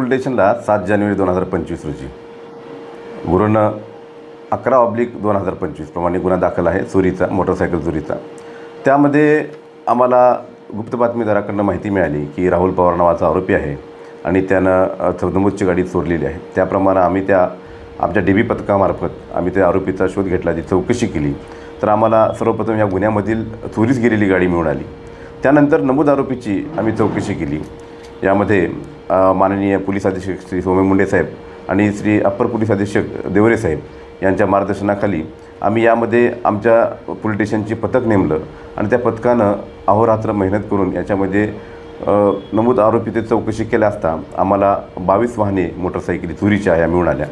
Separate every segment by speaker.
Speaker 1: Police स्टेशनला सात जानेवारी दोन हजार पंचवीस रोजी. गुरुन अकरा ऑब्लिक दोन हजार पंचवीसप्रमाणे गुन्हा दाखल आहे चोरीचा मोटरसायकल चोरीचा. त्यामध्ये आम्हाला गुप्त बातमीदाराकडनं माहिती मिळाली की राहुल पवार नावाचा आरोपी आहे आणि त्यानं अ, गाडी चोरलेली आहे. त्याप्रमाणे आम्ही त्या आमच्या डी बी पथकामार्फत आम्ही त्या आरोपीचा शोध घेतला ती चौकशी केली. तर आम्हाला सर्वप्रथम या गुन्ह्यामधील चोरीस गेलेली गाडी मिळून आली. त्यानंतर नमूद आरोपीची आम्ही चौकशी केली. यामध्ये माननीय पोलीस अधीक्षक श्री सोमे मुंडे साहेब आणि श्री अप्पर पोलीस अधीक्षक देवरे साहेब यांच्या मार्गदर्शनाखाली आम्ही यामध्ये आमच्या पोलीस स्टेशनची पथक नेमलं आणि त्या पथकानं अहोरात्र मेहनत करून याच्यामध्ये नमूद आरोपी ते चौकशी केल्या असता आम्हाला बावीस वाहने मोटरसायकली चोरीच्या या मिळाल्या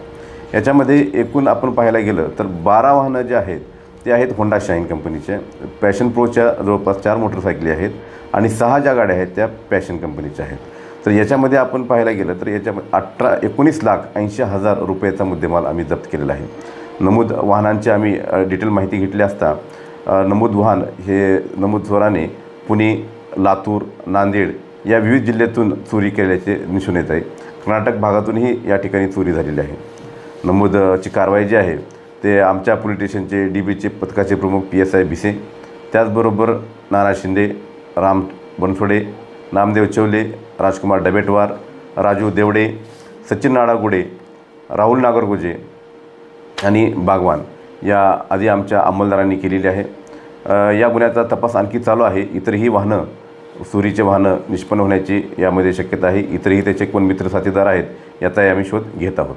Speaker 1: याच्यामध्ये एकूण आपण पाहायला गेलं तर बारा वाहनं जे आहेत ते आहेत होंडा शाईन कंपनीचे. पॅशन प्रोच्या जवळपास चार मोटरसायकली आहेत आणि सहा ज्या गाड्या आहेत त्या पॅशन कंपनीच्या आहेत. तर याच्यामध्ये आपण पाहायला गेलं तर याच्यामध्ये अठरा एकोणीस लाख ऐंशी हजार रुपयाचा मुद्देमाल आम्ही जप्त केलेला आहे. नमूद वाहनांची आम्ही डिटेल माहिती घेतली असता नमूद वाहन हे नमूद स्वराने पुणे लातूर नांदेड या विविध जिल्ह्यातून चोरी केल्याचे दिसून येत आहे. कर्नाटक भागातूनही या ठिकाणी चोरी झालेली आहे. नमूदची कारवाई जी आहे ते आमच्या पोलीस स्टेशनचे डी बीचे पथकाचे प्रमुख पी एस आय भिसे त्याचबरोबर नाना शिंदे राम बनसोडे नामदेव चवले राजकुमार डबेटवार राजू देवडे सचिन नाडागुडे राहुल नागरगुजे आणि बागवान या आधी आमच्या अंमलदारांनी केलेली आहे. या गुन्ह्याचा तपास आणखी चालू आहे. इतरही वाहनं चोरीचे वाहनं निष्पन्न होण्याची यामध्ये शक्यता आहे. इतरही त्याचे कोण मित्र साथीदार आहेत याचाही आम्ही शोध घेत आहोत.